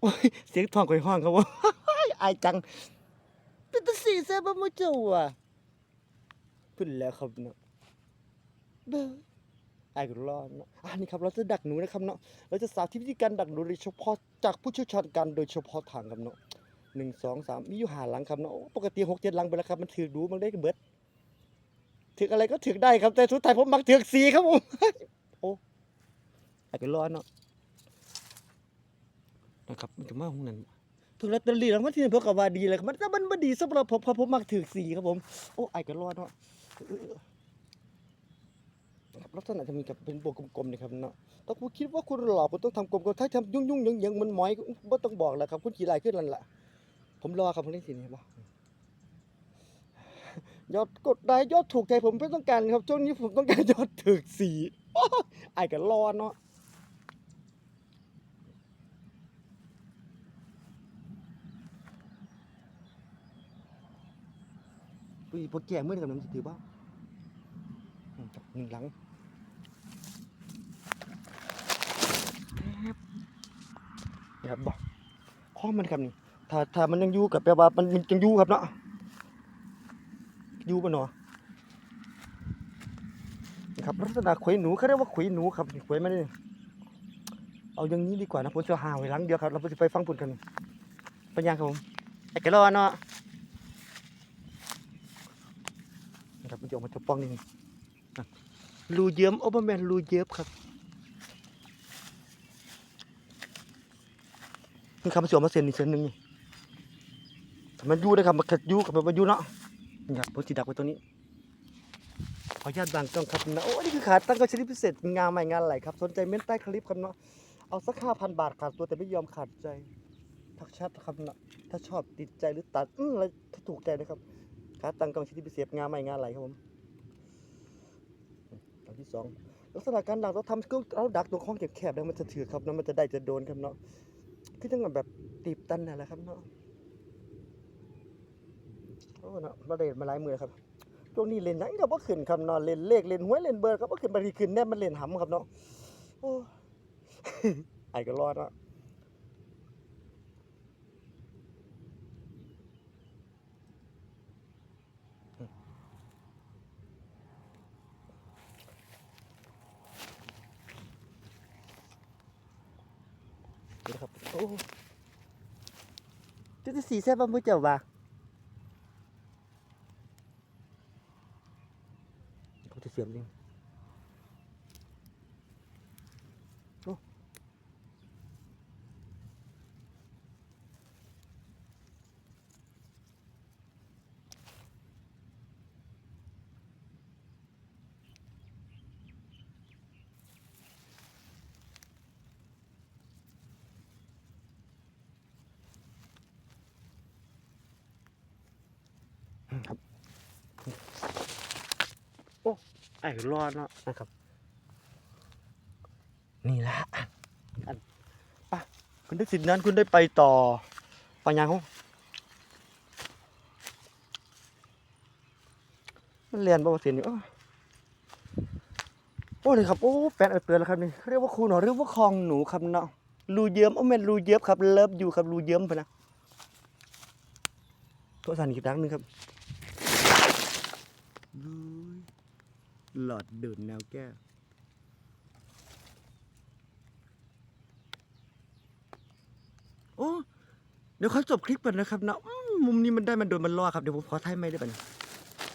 โอ้ยเสียงทองข่อยห้องครับว่าอายจัง เป็นตาสีแซ่บบ่เจ้าอะขึ้นแล้วครับเนาะเบ้ออายก็รอดเนาะอ่านี่ครับเราจะดักหนูนะครับเนาะเราจะสาธิตวิธีการดักหนูโดยเฉพาะจากผู้เชี่ยวชาญการโดยเฉพาะทางครับเนาะหนึ่งสองสามมีอยู่หาหลังครับเนาะปกติหกเจ็ดหลังไปแล้วครับมันถือดูมันได้เบิดถืออะไรก็ถือได้ครับแต่สุดท้ายผมมักถือสีครับผมโอ้ไอายก็รอดเนาะ นะครับมันจะมาห้องนั้นถึงลอตเตอรี่รางวัลที่หนึ่งเพราะกับว่าดีเลยครับมันแต่มันบ่ดีสำหรับผมเพราะผมมักถือสีครับผมโอ้ไอ้ก็รอดเนาะครับลักษณะจะมีกับเป็นบวกกลมๆนี่ครับเนาะถ้าคุณคิดว่าคุณหล่อคุณต้องทำกลมๆถ้าทำยุ่งยุ่งๆยังๆมันหมอยบ่ต้องบอกแหละครับคุณขี่ลายขึ้นนั่นแหละผมรอครับผมได้สีนี้บ่ยอดกดได้ยอดถูกใจผมไม่ต้องการครับช่วงนี้ผมต้องการยอดถึกสีโอ้ไอ้ก็รอดเนาะ ปีพอแก่เมื่อกับน้ำสิถือบ้างอืมครับหนึ่งหลังนี่ครับบอกข้อมันครับนี่ถ้าถ้ามันยังอยู่กับแปลว่ามันยังอยู่ครับเนาะอยู่ปะเนาะนะครับลักษณะขวยหนูเขาเรียกว่าขวยหนูครับขวยมันนี่เอาอย่างนี้ดีกว่านะผมจะหาไว้หลังเดียวครับเราจะไปฟังผลกันเป็นยังครับผมไอ้กระรอเนาะ นะ ครับมันจะออกมาจากป้องนี่นะรูเยิ้มโอ้บแมนรูเยิ้มครับนี่ครับมันจะออกมาเส้นนี่เส้นหนึ่งนี่มันยู่นะครับมันขัดยู่กับมันยู่เนาะนี่ครับผมจิดักไว้ตรงนี้ขออนุญาตบางกล้องครับนะโอ้นี่คือขาตั้งก็ชนิดพิเศษงานใหม่งานไหลครับ สนใจเม้นใต้คลิปครับเนาะเอาสักห้าพันบาทขาดตัวแต่ไม่ยอมขาดใจทักแชทครับนะถ้าชอบติดใจหรือตัดอืมอะไรถ้าถูกใจนะครับ ขาตั้งกล้องชนิดพิเศษงานใหม่งานไหลครับผมอันที่สองลักษณะการดักเราทำก็เราดักตรงข้องแคบๆแล้วมันจะถือครับแล้วมันจะได้จะโดนครับเนาะคือจังแบบตีบตันนั่นแหละครับเนาะโอ้เนาะมาเล่นมาหลายมือแล้วครับช่วงนี้เล่นยังก็บ่ขึ้นครับเนาะเล่นเลขเล่นหวยเล่นเบอร์ก็บ่ขึ้นบางทีขึ้นแน่มันเล่นหำครับเนาะโอ้ไอ้ก็รอดเนาะ นะครับโอ้จุดที่สี่แซ่บบ่มื้อเจ้าบ่าเขาจะเสียมจริง อ้ไอ้รอดเนาะนะครับ นี่ละอันป่ะคุณได้สิทธิ์นั้นคุณได้ไปต่อปัญญาของมันเรียนบ่ว่าเสียนี่โอ้โอ้นี่ครับโอ้แปดเออเตือนแล้วครับนี่เขาเรียกว่าครูหนอหรือว่าคลองหนูครับเนาะรูเยิ้มโอ้แม่นรูเยิ้มครับเลิฟอยู่ครับรูเยิ้มพะนะโทษสานอีกครั้งหนึงครับ หลอดเดินแนวแก้ว โอ้ เดี๋ยวเขาจบคลิปก่อนนะครับนะอืมมุมนี้มันได้มันโดนมันล่อครับ เดี๋ยวผมขอถ่ายไม่ได้ป่ะเนี่ย